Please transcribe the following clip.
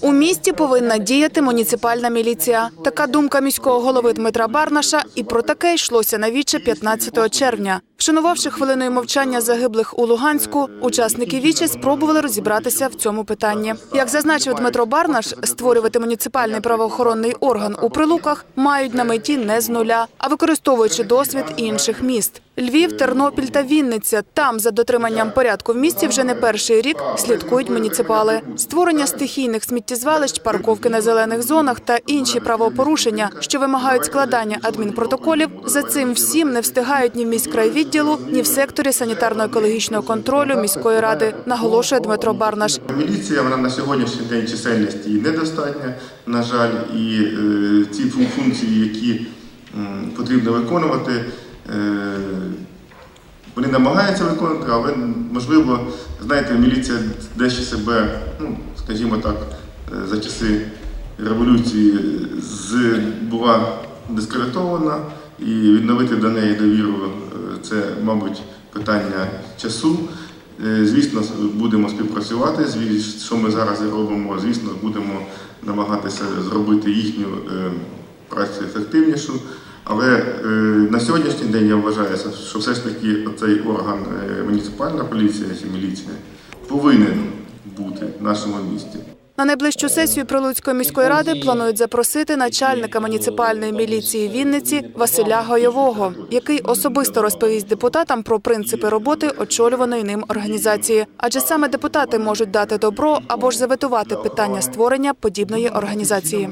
У місті повинна діяти муніципальна міліція. Така думка міського голови Дмитра Барнаша, і про таке йшлося на віче 15 червня. Вшанувавши хвилиною мовчання загиблих у Луганську, учасники вічі спробували розібратися в цьому питанні. Як зазначив Дмитро Барнаш, створювати муніципальний правоохоронний орган у прилуках мають на меті не з нуля, а використовуючи досвід інших міст. Львів, Тернопіль та Вінниця. Там за дотриманням порядку в місті вже не перший рік слідкують муніципали. Створення стихійних сміттєзвалищ, парковки на зелених зонах та інші правопорушення, що вимагають складання адмінпротоколів. За цим всім не встигають ні в міськрайвідділу, ні в секторі санітарно-екологічного контролю міської ради, наголошує Дмитро Барнаш. Міліція вона на сьогоднішній день чисельність її недостатня, на жаль, і е, ці функції, які потрібно виконувати, вони намагаються виконувати, але можливо, знаєте, міліція дещо себе, ну скажімо так, е, за часи революції була дискредитована, і відновити до неї довіру е, це, мабуть, питання часу. Е, Звісно, будемо співпрацювати. Що ми зараз робимо, звісно, будемо намагатися зробити їхню е, працю ефективнішу. Але е, на сьогоднішній день я вважаю, що все ж таки цей орган е, муніципальна поліція чи міліція повинен бути в нашому місті. На найближчу сесію Прилуцької міської ради планують запросити начальника муніципальної міліції Вінниці Василя Гайового, який особисто розповість депутатам про принципи роботи очолюваної ним організації. Адже саме депутати можуть дати добро або ж заветувати питання створення подібної організації.